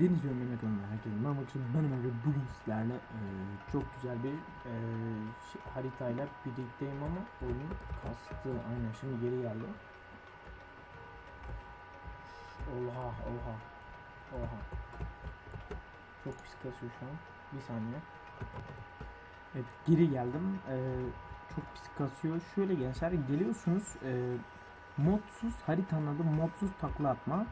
Deniz Yönleme kanalına herkese merhaba arkadaşlar. Ben Ömer bugün sizlerle e, çok güzel bir e, şey, haritayla birlikteyim ama oyun kastı. Aynen şimdi geri geldi. Oha oha oha. Çok pis kasıyor şu an. Bir saniye. Evet geri geldim. E, çok pis kasıyor. Şöyle gençler geliyorsunuz. E, modsuz haritanın adı modsuz takla atma.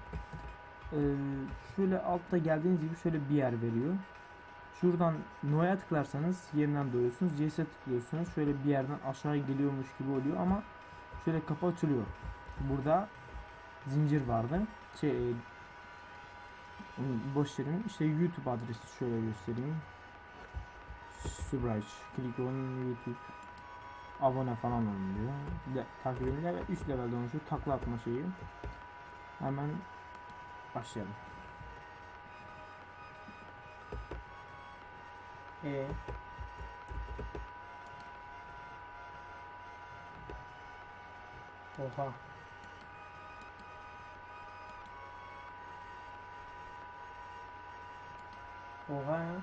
Şöyle altta geldiğiniz gibi şöyle bir yer veriyor. Şuradan No'ya tıklarsanız yerinden doğuyorsunuz. CS'e tıklıyorsunuz. Şöyle bir yerden aşağı geliyormuş gibi oluyor ama şöyle kapı açılıyor. Burada zincir vardı. Şey boş verin. İşte YouTube adresi şöyle göstereyim. Subraj. Click on YouTube. Abone falan olun diyor. De, takip edin. Evet 3 levelde oluşuyor. Takla atma şeyi. Hemen Başlayalım. E Oha. Oha ya.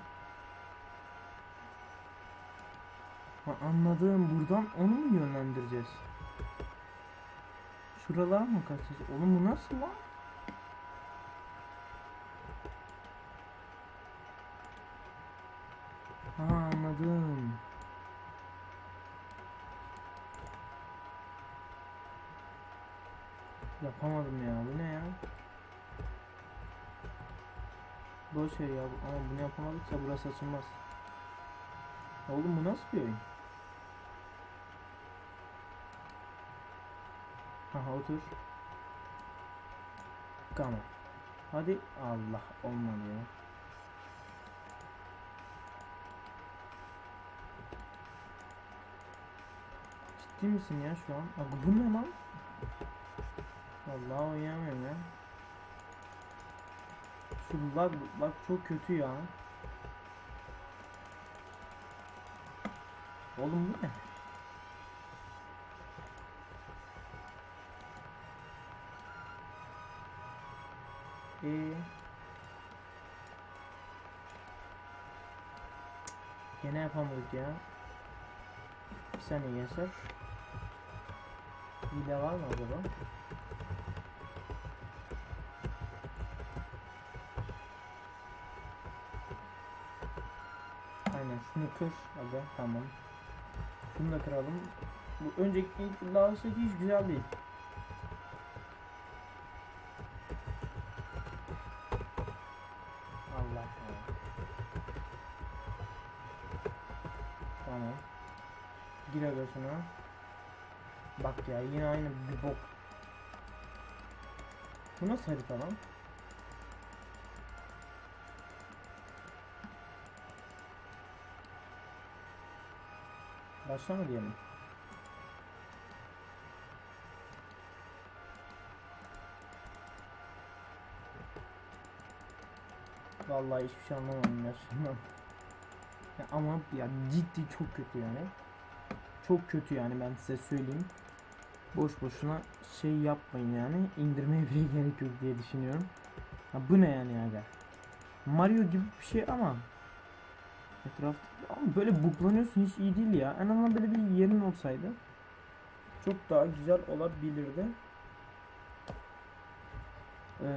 Ha, anladım. Buradan onu mu yönlendireceğiz? Şuralar mı kaçacağız? Oğlum bu nasıl lan? Ha anladım. Yapamadım ya. Bu ne ya? Boş ver ya. Ama bunu yapamadıkça burası açılmaz. Oğlum bu nasıl bir oyun? Aha otur. Tamam. Hadi Allah olmadı ya. Ciddi misin ya şu an? Abi bu ne lan? Vallahi oynayamıyorum ya. Şu lag, lag çok kötü ya. Oğlum bu ne? Ee, Gene yapamadık ya. Bir saniye gençler. Hile var mı acaba? Aynen şunu kır. Hadi tamam. Şunu da kıralım. Bu önceki Laos'taki hiç güzel değil. Allah Allah. Tamam. Gir aga. Bak ya yine aynı bir bok. Bu nasıl harita lan? Başla mı diyelim? Vallahi hiçbir şey anlamadım şundan. Ya ama ya ciddi çok kötü yani. Çok kötü yani ben size söyleyeyim. Boş boşuna şey yapmayın yani. indirmeye bile gerek yok diye düşünüyorum. Ya bu ne yani aga? Mario gibi bir şey ama etrafta ama böyle buklanıyorsun hiç iyi değil ya. En azından böyle bir yerin olsaydı çok daha güzel olabilirdi. Eee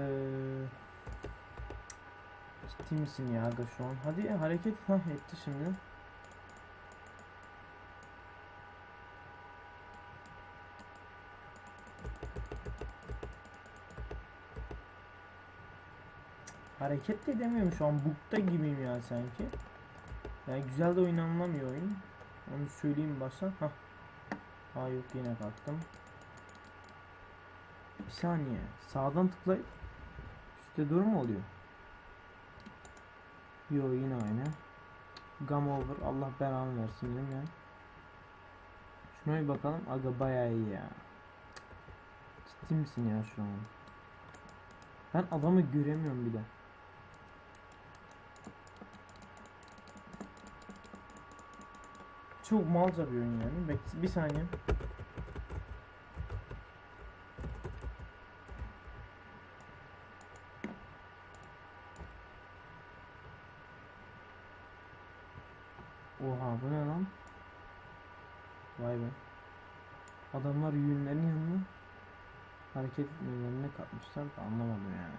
Ciddi misin ya aga şu an? Hadi hareket ha etti şimdi. Hareket de edemiyorum şu an bukta gibiyim ya sanki. Yani güzel de oynanılamıyor oyun. Onu söyleyeyim baştan. Ha. Ha yok yine kalktım. Bir saniye. Sağdan tıklayıp üstte dur mu oluyor? Yo yine aynı. Game over. Allah belanı versin değil mi? Şuna bir bakalım. Aga bayağı iyi ya. Ciddi misin ya şu an? Ben adamı göremiyorum bir de. çok malca bir oyun yani. Bek bir saniye. Oha bu ne lan? Vay be. Adamlar yünlerin yanına hareket etmelerine katmışlar da anlamadım yani.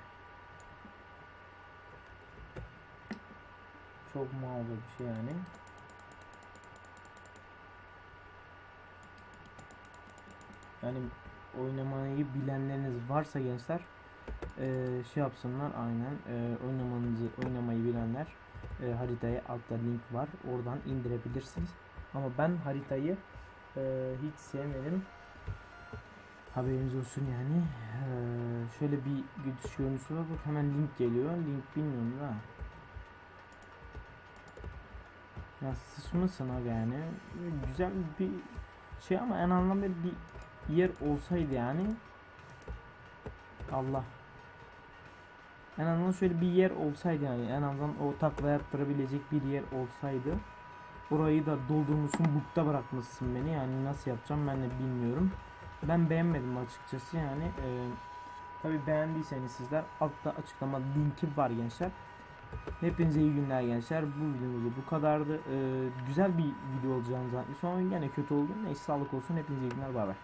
Çok mağaza bir şey yani. Yani oynamayı bilenleriniz varsa gençler eee, şey yapsınlar aynen eee, oynamanızı oynamayı bilenler eee, haritaya altta link var oradan indirebilirsiniz. Ama ben haritayı eee, hiç sevmedim. Haberiniz olsun yani. Eee, şöyle bir gidiş görüntüsü var bak hemen link geliyor. Link bilmiyorum da. Ya sıçmasın abi yani. Güzel bir şey ama en anlamda bir yer olsaydı yani Allah en azından şöyle bir yer olsaydı yani en azından o takla yaptırabilecek bir yer olsaydı orayı da doldurmuşsun bukta bırakmışsın beni yani nasıl yapacağım ben de bilmiyorum ben beğenmedim açıkçası yani e, tabi beğendiyseniz sizler altta açıklama linki var gençler Hepinize iyi günler gençler. Bu videomuz bu kadardı. E, güzel bir video olacağını zannediyorum. Sonra yine kötü oldu. Neyse sağlık olsun. Hepinize iyi günler. Bay bay.